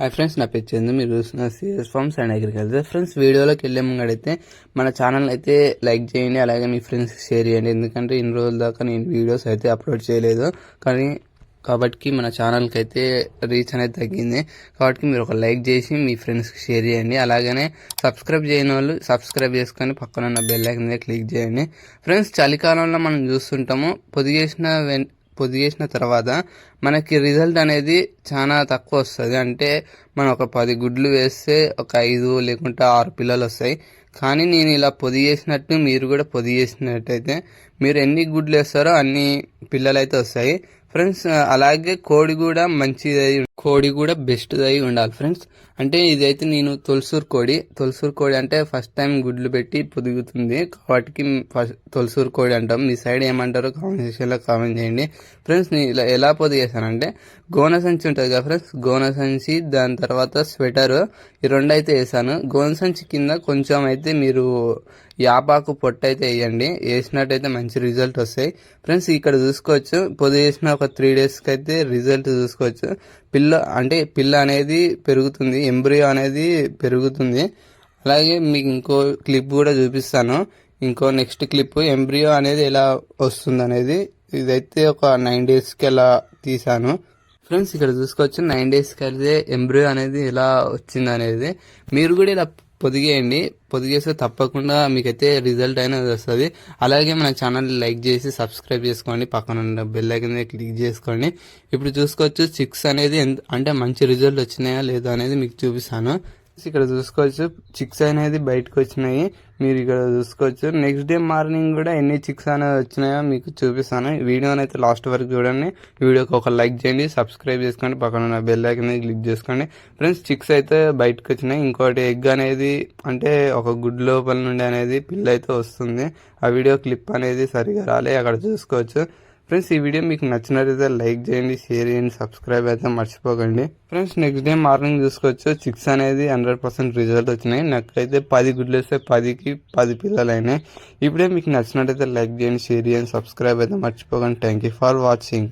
Hi friends నా పేరు చందు. మీరు చూస్తున్న CS farms and agriculture friends వీడియోలోకి వెళ్ళే ముంగడైతే మన ఛానల్ అయితే లైక్ చేయండి అలాగే మీ ఫ్రెండ్స్కి షేర్ చేయండి. ఎందుకంటే ఇన్ని రోజుల దాకా నేను వీడియోస్ అయితే అప్లోడ్ చేయలేదు. కానీ కాబట్టి మన ఛానల్కి అయితే రీచ్ అనేది తగ్గింది. కాబట్టి మీరు ఒక లైక్ చేసి మీ ఫ్రెండ్స్కి షేర్ చేయండి. అలాగనే సబ్స్క్రైబ్ చేయని వాళ్ళు సబ్స్క్రైబ్ చేసుకొని పక్కన ఉన్న బెల్ ఐకన్ మీద క్లిక్ చేయండి. ఫ్రెండ్స్ చలికాలంలో మనం చూస్తుంటాము పొదిగేసిన వెన్ పొదిగేసిన తర్వాత మనకి రిజల్ట్ అనేది చాలా తక్కువ వస్తుంది. అంటే మనం ఒక పది గుడ్లు వేస్తే ఒక ఐదు లేకుంటే ఆరు పిల్లలు వస్తాయి. కానీ నేను ఇలా పొది చేసినట్టు మీరు కూడా పొది చేసినట్టయితే మీరు ఎన్ని గుడ్లు వేస్తారో అన్ని పిల్లలు అయితే వస్తాయి. ఫ్రెండ్స్ అలాగే కోడి కూడా మంచిది కోడి కూడా బెస్ట్ అయి ఉండాలి ఫ్రెండ్స్ అంటే ఇదైతే నేను తొలసూరు కోడి. తొలసూరు కోడి అంటే ఫస్ట్ టైం గుడ్లు పెట్టి పొదుగుతుంది. వాటికి ఫస్ట్ తొలసూరు కోడి అంటాం. మీ సైడ్ ఏమంటారో కామెంట్ సెక్షన్లో కామెంట్ చేయండి. ఫ్రెండ్స్ నేను ఇలా ఎలా పొదిగేసానంటే గోన సంచి ఉంటుంది కదా ఫ్రెండ్స్ గోన సంచి దాని తర్వాత స్వెటర్ ఈ రెండు అయితే వేసాను. గోన సంచి కింద కొంచెం అయితే మీరు యాపాకు పొట్టు అయితే వేయండి. వేసినట్టయితే మంచి రిజల్ట్ వస్తాయి. ఫ్రెండ్స్ ఇక్కడ చూసుకోవచ్చు. పొద్దు వేసిన ఒక త్రీ డేస్కి అయితే రిజల్ట్ చూసుకోవచ్చు. పిల్ల అంటే పిల్ల అనేది పెరుగుతుంది. ఎంబ్రియో అనేది పెరుగుతుంది. అలాగే మీకు ఇంకో క్లిప్ కూడా చూపిస్తాను. ఇంకో నెక్స్ట్ క్లిప్ ఎంబ్రియో అనేది ఎలా వస్తుంది అనేది ఇదైతే ఒక నైన్ డేస్కి ఎలా తీసాను ఫ్రెండ్స్ ఇక్కడ చూసుకోవచ్చు. నైన్ డేస్కి అయితే ఎంబ్రియో అనేది ఎలా వచ్చింది అనేది మీరు కూడా ఇలా పొదిగేయండి. పొదిగేస్తే తప్పకుండా మీకైతే రిజల్ట్ అనేది వస్తుంది. అలాగే మన ఛానల్ లైక్ చేసి సబ్స్క్రైబ్ చేసుకోండి. పక్కన ఉన్న బెల్ ఐకన్ క్లిక్ చేసుకోండి. ఇప్పుడు చూసుకోవచ్చు సిక్స్ అనేది అంటే మంచి రిజల్ట్ వచ్చినాయా లేదా అనేది మీకు చూపిస్తాను. ఇక్కడ చూసుకోవచ్చు. చిక్స్ అనేది బయటకు వచ్చినాయి. మీరు ఇక్కడ చూసుకోవచ్చు. నెక్స్ట్ డే మార్నింగ్ కూడా ఎన్ని చిక్స్ అనేది వచ్చినాయో మీకు చూపిస్తాను. వీడియోని అయితే లాస్ట్ వరకు చూడండి. వీడియోకి ఒక లైక్ చేయండి. సబ్స్క్రైబ్ చేసుకోండి. పక్కన ఉన్న బెల్ ఐకన్ క్లిక్ చేసుకోండి. ఫ్రెండ్స్ చిక్స్ అయితే బయటకు వచ్చినాయి. ఇంకోటి ఎగ్ అనేది అంటే ఒక గుడ్ లోపల నుండి అనేది పిల్ల అయితే వస్తుంది. ఆ వీడియో క్లిప్ అనేది సరిగా రాలే. అక్కడ చూసుకోవచ్చు. ఫ్రెండ్స్ ఈ వీడియో మీకు నచ్చినట్లయితే లైక్ చేయండి షేర్ చేయండి సబ్స్క్రైబ్ అయితే మర్చిపోకండి. ఫ్రెండ్స్ నెక్స్ట్ డే మార్నింగ్ చూసుకోవచ్చు. చిక్స్ అనేది హండ్రెడ్ పర్సెంట్ రిజల్ట్ వచ్చినాయి. నాకైతే పది గుడ్లు వేస్తే పదికి పది పిల్లలు అయినాయి. ఇప్పుడే మీకు నచ్చినట్లయితే లైక్ చేయండి షేర్ చేయండి సబ్స్క్రైబ్ అయితే మర్చిపోకండి. Thank you for watching